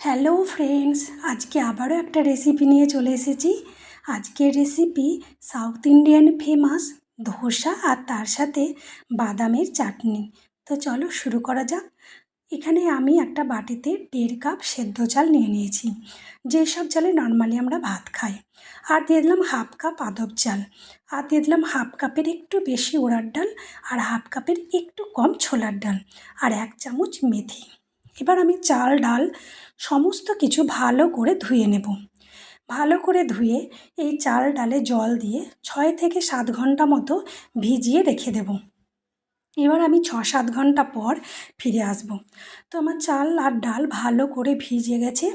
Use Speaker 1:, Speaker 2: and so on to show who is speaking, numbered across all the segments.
Speaker 1: Hello friends, আজকে আবারও একটা রেসিপি নিয়ে চলে এসেছি। আজকের recipe south Indian famous dosa আর তার সাথে বাদামের চাটনি। তো চলো শুরু করা যাক। এখানে আমি একটা বাটিতে দেড় কাপ সেদ্ধ চাল নিয়ে নিয়েছি। যেসব চালে নর্মালি আমরা ভাত খাই। আর দিয়ে দিলাম হাফ কাপ আদব চাল। আর দিয়ে দিলাম হাফ কাপের একটু বেশি ওড়ার ডাল আর হাফ কাপের একটু কম ছোলার ডাল। আর এক চামচ মেথি। এবার আমি চাল, ডাল সমস্ত কিছু ভালো করে ধুয়ে নেব। ভালো করে ধুয়ে এই চাল, ডালে জল দিয়ে ছয় থেকে সাত ঘণ্টা মতো ভিজিয়ে রেখে দেব। এবার আমি ছ সাত ঘণ্টা পর ফিরে আসব। তো আমার চাল আর ডাল ভালো করে ভিজে গেছে।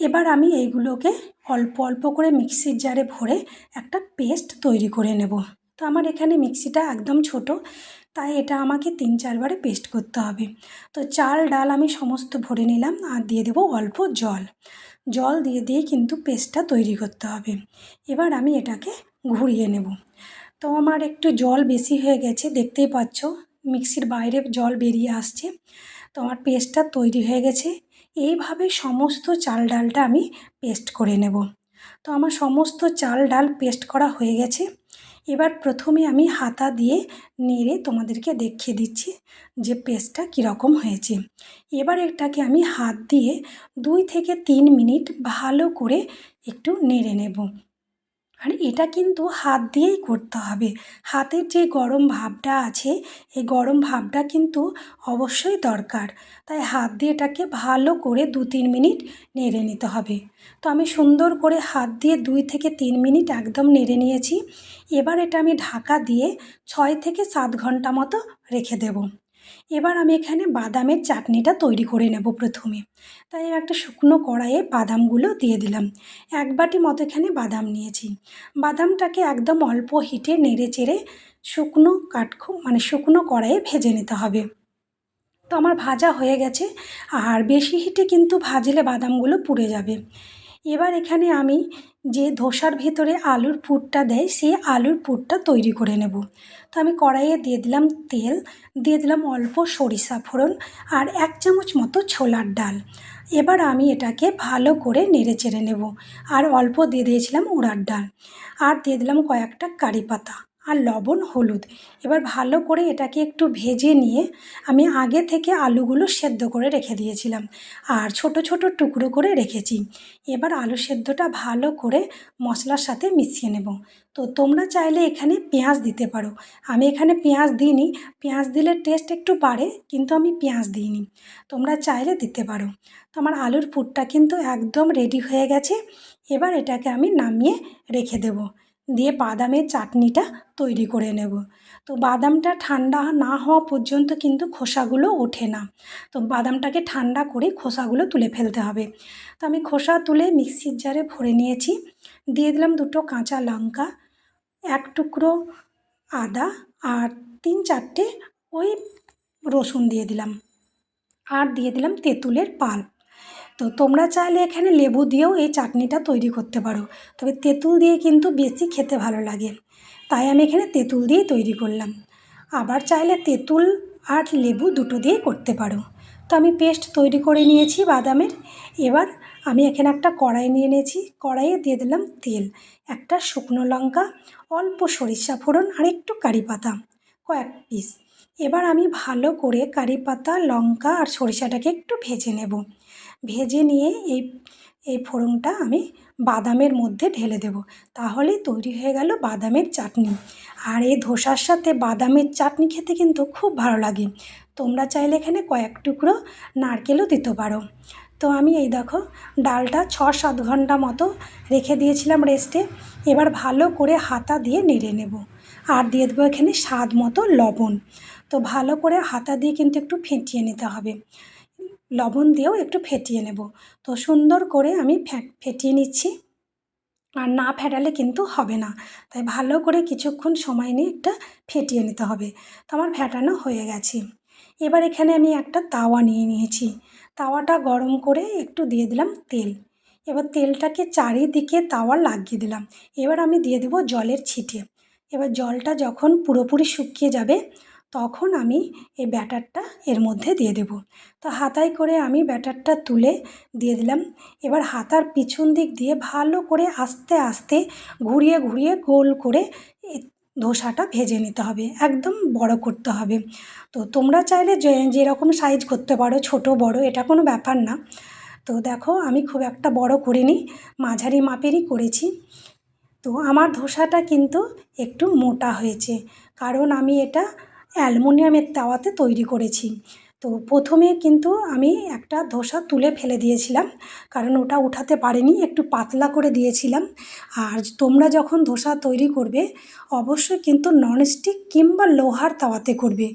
Speaker 1: এবার আমি এইগুলোকে অল্প অল্প করে মিক্সির জারে ভরে একটা পেস্ট তৈরি করে নেব। তো আমার এখানে মিক্সিটা একদম ছোট। তাই এটা আমাকে তিন চারবারে পেস্ট করতে হবে। তো চাল, ডাল আমি সমস্ত ভরে নিলাম আর দিয়ে দেবো অল্প জল। জল দিয়ে দিয়ে কিন্তু পেস্টটা তৈরি করতে হবে। এবার আমি এটাকে ঘুরিয়ে নেব। তো আমার একটু জল বেশি হয়ে গেছে, দেখতেই পাচ্ছ মিক্সির বাইরে জল বেরিয়ে আসছে। তো আমার পেস্টটা তৈরি হয়ে গেছে। এইভাবে সমস্ত চাল, ডালটা আমি পেস্ট করে নেব। তো আমার সমস্ত চাল, ডাল পেস্ট করা হয়ে গেছে। এবার প্রথমে আমি হাতা দিয়ে নেড়ে তোমাদেরকে দেখিয়ে দিচ্ছি যে পেস্টটা কীরকম হয়েছে। এবার এটাকে আমি হাত দিয়ে দুই থেকে তিন মিনিট ভালো করে একটু নেড়ে নেব। আর এটা কিন্তু হাত দিয়েই করতে হবে। হাতের যে গরম ভাবটা আছে, এই গরম ভাবটা কিন্তু অবশ্যই দরকার। তাই হাত দিয়ে এটাকে ভালো করে দু তিন মিনিট নেড়ে নিতে হবে। তো আমি সুন্দর করে হাত দিয়ে দুই থেকে তিন মিনিট একদম নেড়ে নিয়েছি। এবার এটা আমি ঢাকা দিয়ে ছয় থেকে সাত ঘণ্টা মতো রেখে দেবো। এবার আমি এখানে বাদামের চাটনিটা তৈরি করে নেব প্রথমে। তাই একটা শুকনো কড়াইয়ে বাদামগুলো দিয়ে দিলাম। এক বাটি মতো এখানে বাদাম নিয়েছি। বাদামটাকে একদম অল্প হিটে নেড়ে চেড়ে শুকনো কাঠখো মানে শুকনো কড়াইয়ে ভেজে নিতে হবে। তো আমার ভাজা হয়ে গেছে। আর বেশি হিটে কিন্তু ভাজলে বাদামগুলো পুড়ে যাবে। এবার এখানে আমি যে ধোসার ভেতরে আলুর পুরটা দেয়, সেই আলুর পুরটা তৈরি করে নেব। তো আমি কড়াইয়ে দিয়ে দিলাম তেল, দিয়ে দিলাম অল্প সরিষা ফোড়ন আর এক চামচ মতো ছোলার ডাল। এবার আমি এটাকে ভালো করে নেড়ে চেড়ে নেব। আর অল্প দিয়ে দিয়েছিলাম উড়ার ডাল। আর দিয়ে দিলাম কয়েকটা কারি পাতা। আর লবণ, হলুদ। এবার ভালো করে এটাকে একটু ভেজে নিয়ে আমি আগে থেকে আলুগুলো সেদ্ধ করে রেখে দিয়েছিলাম আর ছোট ছোট টুকরো করে রেখেছি। এবার আলু সেদ্ধটা ভালো করে মশলার সাথে মিশিয়ে নেব। তো তোমরা চাইলে এখানে পেঁয়াজ দিতে পারো। আমি এখানে পেঁয়াজ দিইনি। পেঁয়াজ দিলে টেস্ট একটু বাড়ে, কিন্তু আমি পেঁয়াজ দিইনি। তোমরা চাইলে দিতে পারো। তো আমার আলুর পুরটা কিন্তু একদম রেডি হয়ে গেছে। এবার এটাকে আমি নামিয়ে রেখে দেবো। দিয়ে বাদামের চাটনিটা তৈরি করে নেব। তো বাদামটা ঠান্ডা না হওয়া পর্যন্ত কিন্তু খোসাগুলো ওঠে না। তো বাদামটাকে ঠান্ডা করে খোসাগুলো তুলে ফেলতে হবে। তো আমি খোসা তুলে মিক্সির জারে ভরে নিয়েছি। দিয়ে দিলাম দুটো কাঁচা লঙ্কা, এক টুকরো আদা আর তিন চারটে ওই রসুন দিয়ে দিলাম। আর দিয়ে দিলাম তেঁতুলের পাল্প তো তোমরা চাইলে এখানে লেবু দিয়েও এই চাটনিটা তৈরি করতে পারো। তবে তেঁতুল দিয়ে কিন্তু বেশি খেতে ভালো লাগে। তাই আমি এখানে তেঁতুল দিয়েই তৈরি করলাম। আবার চাইলে তেঁতুল আর লেবু দুটো দিয়েই করতে পারো। তো আমি পেস্ট তৈরি করে নিয়েছি বাদামের। এবার আমি এখানে একটা কড়াই নিয়ে নিয়েছি কড়াইয়ে দিয়ে দিলাম তেল। একটা শুকনো লঙ্কা, অল্প সরিষা ফোড়ন আর একটু কারি পাতা, কয়েক পিস। এবার আমি ভালো করে কারি পাতা, লঙ্কা আর সরিষাটাকে একটু ভেজে নেব। ভেজে নিয়ে এই এই ফোড়নটা আমি বাদামের মধ্যে ঢেলে দেব। তাহলে তৈরি হয়ে গেল বাদামের চাটনি। আর এই ধোসার সাথে বাদামের চাটনি খেতে কিন্তু খুব ভালো লাগে। তোমরা চাইলে এখানে কয়েক টুকরো নারকেলও দিতে পারো। তো আমি এই দেখো ডালটা ছ সাত ঘণ্টা মতো রেখে দিয়েছিলাম রেস্টে। এবার ভালো করে হাতা দিয়ে নেড়ে নেব। আর দিয়ে দেবো এখানে স্বাদ মতো লবণ। তো ভালো করে হাতা দিয়ে কিন্তু একটু ফেটিয়ে নিতে হবে। লবণ দিয়েও একটু ফেটিয়ে নেব। তো সুন্দর করে আমি ফেটিয়ে নিচ্ছি। আর না ফেটালে কিন্তু হবে না। তাই ভালো করে কিছুক্ষণ সময় নিয়ে একটা ফেটিয়ে নিতে হবে। তো আমার ফেটানো হয়ে গেছে। এবার এখানে আমি একটা তাওয়া নিয়ে নিয়েছি। তাওয়াটা গরম করে একটু দিয়ে দিলাম তেল। এবার তেলটাকে চারিদিকে তাওয়া লাগিয়ে দিলাম। এবার আমি দিয়ে দেবো জলের ছিটে। এবার জলটা যখন পুরোপুরি শুকিয়ে যাবে, তখন আমি এই ব্যাটারটা এর মধ্যে দিয়ে দেবো। তো হাতায় করে আমি ব্যাটারটা তুলে দিয়ে দিলাম। এবার হাতার পিছন দিক দিয়ে ভালো করে আস্তে আস্তে ঘুরিয়ে ঘুরিয়ে গোল করে ধোসাটা ভেজে নিতে হবে, একদম বড় করতে হবে। তো তোমরা চাইলে যে, যেরকম সাইজ করতে পারো, ছোট, বড়, এটা কোনো ব্যাপার না। তো দেখো, আমি খুব একটা বড় করিনি, মাঝারি মাপেরই করেছি। তো আমার ধোসাটা কিন্তু একটু মোটা হয়েছে, কারণ আমি এটা অ্যালমোনিয়ামের তাওয়াতে তৈরি করেছি। তো প্রথমে কিন্তু আমি একটা ধোসা তুলে ফেলে দিয়েছিলাম, কারণ ওটা উঠাতে পারিনি, একটু পাতলা করে দিয়েছিলাম। আর তোমরা যখন ধোসা তৈরি করবে, অবশ্যই কিন্তু ননস্টিক কিংবা লোহার তাওয়াতে করবে।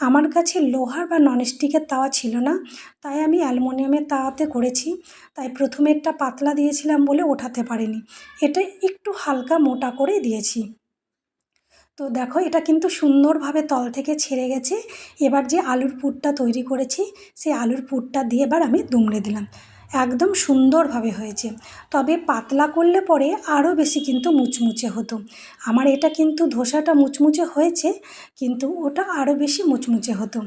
Speaker 1: আমার কাছে লোহার বা ননস্টিকের তাওয়া ছিল না, তাই আমি অ্যালুমিনিয়ামের তাওয়াতে করেছি। তাই প্রথমেরটা পাতলা দিয়েছিলাম বলে ওঠাতে পারিনি। এটা একটু হালকা মোটা করে দিয়েছি। তো দেখো, এটা কিন্তু সুন্দরভাবে তল থেকে ছেড়ে গেছে। এবার যে আলুর পুরটা তৈরি করেছি, সেই আলুর পুরটা দিয়ে এবার আমি দুমড়ে দিলাম। একদম সুন্দরভাবে হয়েছে। তবে পাতলা করলে পরে আরও বেশি কিন্তু মুচমুচে হতো। আমার এটা কিন্তু ধোসাটা মুচমুচে হয়েছে, কিন্তু ওটা আরও বেশি মুচমুচে হতো।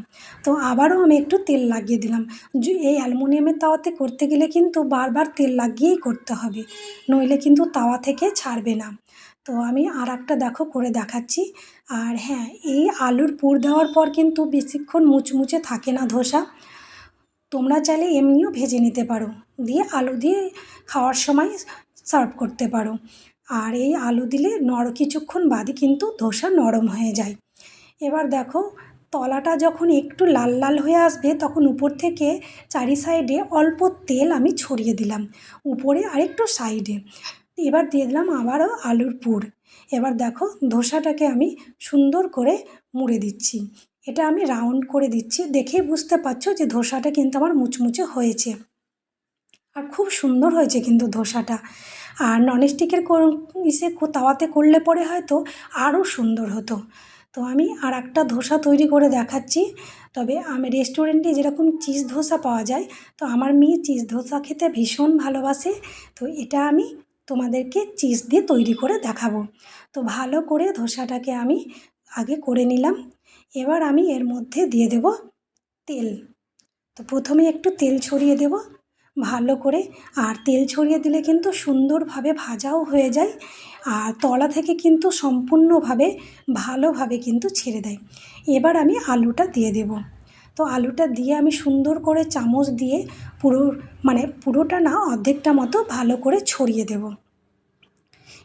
Speaker 1: তো আবারও আমি একটু তেল লাগিয়ে দিলাম। এই অ্যালুমিনিয়ামের তাওয়াতে করতে গেলে কিন্তু বারবার তেল লাগিয়েই করতে হবে, নইলে কিন্তু তাওয়া থেকে ছাড়বে না। তো আমি আর একটা দেখো করে দেখাচ্ছি। আর হ্যাঁ এই আলুর পুর দেওয়ার পর কিন্তু বেশিক্ষণ মুচমুচে থাকে না ধোসা। তোমরা চাইলে এমনিও ভেজে নিতে পারো। দিয়ে আলু দিয়ে খাওয়ার সময় সার্ভ করতে পারো। আর এই আলু দিলে নর, কিছুক্ষণ বাদে কিন্তু ধোসা নরম হয়ে যায়। এবার দেখো, তলাটা যখন একটু লাল লাল হয়ে আসবে, তখন উপর থেকে চারি সাইডে অল্প তেল আমি ছড়িয়ে দিলাম। উপরে আরেকটু সাইডে। এবার দিয়ে দিলাম আবারও আলুর পুর। এবার দেখো ধোসাটাকে আমি সুন্দর করে মুড়ে দিচ্ছি। এটা আমি রাউন্ড করে দিচ্ছি। দেখেই বুঝতে পারছ যে ধোসাটা কিন্তু আমার মুচমুচে হয়েছে। আর খুব সুন্দর হয়েছে কিন্তু ধোসাটা। আর ননস্টিকের ইসে তাওয়াতে করলে পরে হয়তো আরও সুন্দর হতো। তো আমি আর একটা ধোসা তৈরি করে দেখাচ্ছি। তবে আমি রেস্টুরেন্টে যেরকম চিজ ধোসা পাওয়া যায়, তো আমার মেয়ে চিজ ধোসা খেতে ভীষণ ভালোবাসে। তো এটা আমি তোমাদেরকে চিজ দিয়ে তৈরি করে দেখাবো। তো ভালো করে ধোসাটাকে আমি আগে করে নিলাম। এবার আমি এর মধ্যে দিয়ে দেব তেল। তো প্রথমে একটু তেল ছড়িয়ে দেব। ভালো করে, আর তেল ছড়িয়ে দিলে কিন্তু সুন্দরভাবে ভাজাও হয়ে যায়, আর তলা থেকে কিন্তু সম্পূর্ণভাবে, ভালোভাবে কিন্তু ছেড়ে দেয়। এবার আমি আলুটা দিয়ে দেব। তো আলুটা দিয়ে আমি সুন্দর করে চামচ দিয়ে পুরো মানে পুরোটা না, অর্ধেকটা মতো ভালো করে ছড়িয়ে দেব।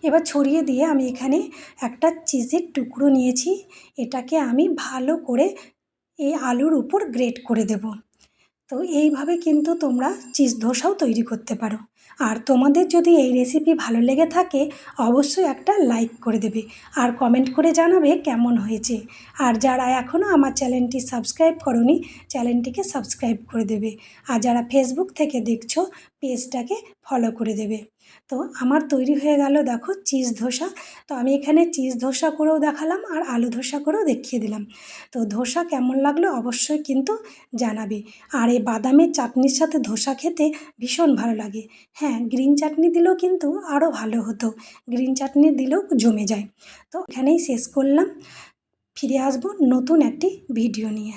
Speaker 1: এবার ছড়িয়ে দিয়ে আমি এখানে একটা চিজের টুকরো নিয়েছি। এটাকে আমি ভালো করে এই আলুর উপর গ্রেট করে দেব। তো এইভাবে কিন্তু তোমরা চিজ ধোসাও তৈরি করতে পারো। আর তোমাদের যদি এই রেসিপি ভালো লেগে থাকে, অবশ্যই একটা লাইক করে দেবে আর কমেন্ট করে জানাবে কেমন হয়েছে। আর যারা এখনও আমার চ্যানেলটি সাবস্ক্রাইব করনি, চ্যানেলটিকে সাবস্ক্রাইব করে দেবে। আর যারা ফেসবুক থেকে দেখছ পেজটাকে ফলো করে দেবে। তো আমার তৈরি হয়ে গেল দেখো চিজ ধোসা। তো আমি এখানে চিজ ধোসা করেও দেখালাম আর আলু ধোসা করেও দেখিয়ে দিলাম। তো ধোসা কেমন লাগল অবশ্যই কিন্তু জানাবে। আর এই বাদামের চাটনির সাথে ধোসা খেতে ভীষণ ভালো লাগে। হ্যাঁ গ্রিন চাটনি দিলেও কিন্তু আরও ভালো হতো। গ্রিন চাটনি দিলেও জমে যায়। তো এখানেই শেষ করলাম। ফিরে আসব নতুন একটি ভিডিও নিয়ে।